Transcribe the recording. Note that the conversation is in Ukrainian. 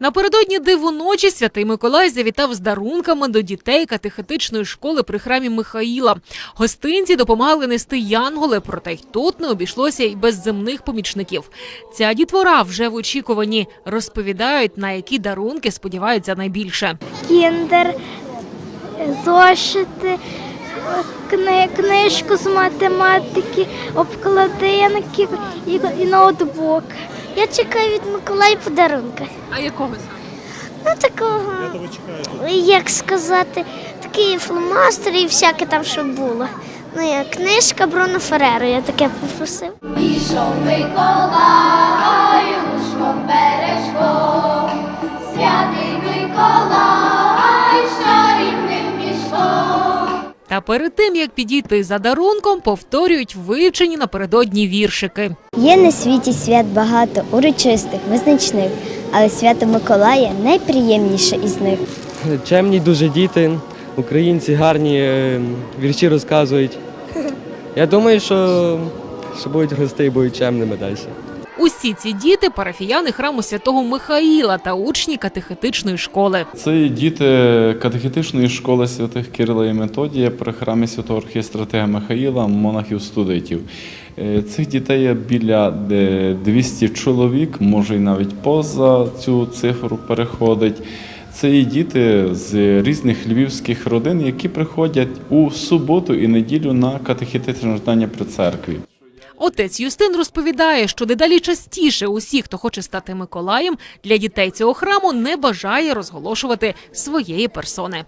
Напередодні диву ночі святий Миколай завітав з дарунками до дітей катехетичної школи при храмі Михаїла. Гостинці допомагали нести янголи, проте й тут не обійшлося й без земних помічників. Ця дітвора вже в очікуванні розповідають, на які дарунки сподіваються найбільше. кіндер, зошити, кни- книжку з математики, обкладинки і, і ноутбук. Я чекаю від Миколая подарунка. А якого саме? Ну такого, як сказати, такі фломастери і всяке там, що було. Ну, як книжка Бруно Фереро, я таке попросив. Пішов Миколай, Та перед тим як підійти за дарунком, повторюють вивчені напередодні віршики. Є на світі свят багато урочистих, визначних, але свято Миколая найприємніше із них. Чемні дуже діти, українці гарні е, вірші розказують. Я думаю, що, що будуть рости і будуть чемними далі. Усі ці діти парафіяни храму святого Михаїла та учні катехетичної школи. Це діти катехетичної школи святих Кирила і Методія при храмі святого архістратега Михаїла, монахів студентів. Е, Цих дітей є біля е, 200 чоловік, може і навіть поза цю цифру переходить. Це є діти з різних львівських родин, які приходять у суботу і неділю на катехетичне навчання при церкві. Отець Юстин розповідає, що дедалі частіше усі, хто хоче стати Миколаєм, для дітей цього храму не бажає розголошувати своєї персони.